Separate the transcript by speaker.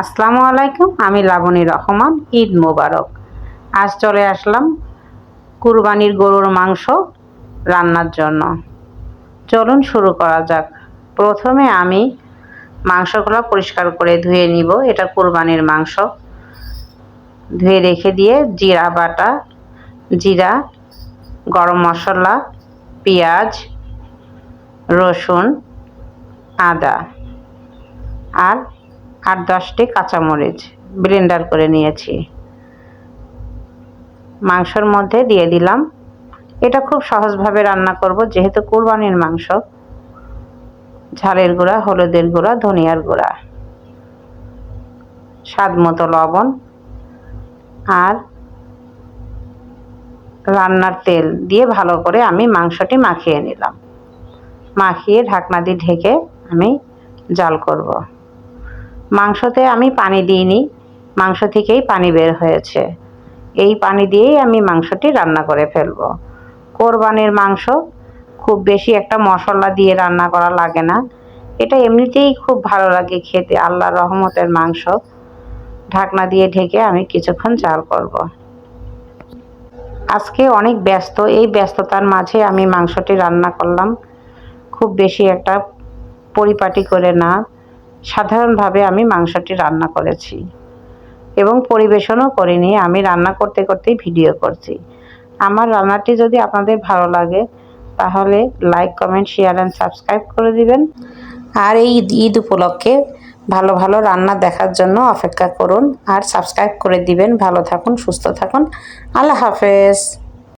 Speaker 1: আসসালামু আলাইকুম, আমি লাবণী রহমান, ঈদ মোবারক। আজ চলে আসলাম কুরবানির গরুর মাংস রান্নার জন্য। চলুন শুরু করা যাক। প্রথমে আমি মাংসগুলো পরিষ্কার করে ধুয়ে নিব। এটা কুরবানির মাংস। ধুয়ে রেখে দিয়ে জিরা বাটা, জিরা, গরম মশলা, পেঁয়াজ, রসুন, আদা। আর আট দশটি কাঁচামরিচ ব্লেন্ডার করে নিয়েছি। মাংসর মধ্যে দিয়ে দিলাম। এটা খুব সহজভাবে রান্না করব, যেহেতু কুরবানির মাংস। ঝালের গুঁড়া, হলুদের গুঁড়া, ধনিয়ার গুঁড়া। স্বাদ মতো লবণ আর রান্নার তেল দিয়ে ভালো করে আমি মাংসটি মাখিয়ে নিলাম। মাখিয়ে ঢাকনা দিয়ে ঢেকে আমি জাল করব। মাংসতে আমি পানি দিইনি। মাংস থেকেই পানি বের হয়েছে। এই পানি দিয়েই আমি মাংসটি রান্না করে ফেলব। কোরবানির মাংস খুব বেশি একটা মশলা দিয়ে রান্না করা লাগে না। এটা এমনিতেই খুব ভালো লাগে খেতে। আল্লাহ রহমতের মাংস। ঢাকনা দিয়ে ঢেকে আমি কিছুক্ষণ চাল করব। আজকে অনেক ব্যস্ত। এই ব্যস্ততার মাঝে আমি মাংসটি রান্না করলাম। খুব বেশি একটা পরিপাটি করে না। সাধারণভাবে আমি মাংসটি রান্না করেছি এবং পরিবেশনও করিনি, আমি রান্না করতে করতেই ভিডিও করছি। আমার রান্নাটি যদি আপনাদের ভালো লাগে, তাহলে like, comment, share and subscribe করে দিবেন। আর এই ঈদ উপলক্ষে ভালো ভালো রান্না দেখার জন্য অপেক্ষা করুন। আর সাবস্ক্রাইব করে দিবেন। ভালো থাকুন, সুস্থ থাকুন। আল্লাহ হাফেজ।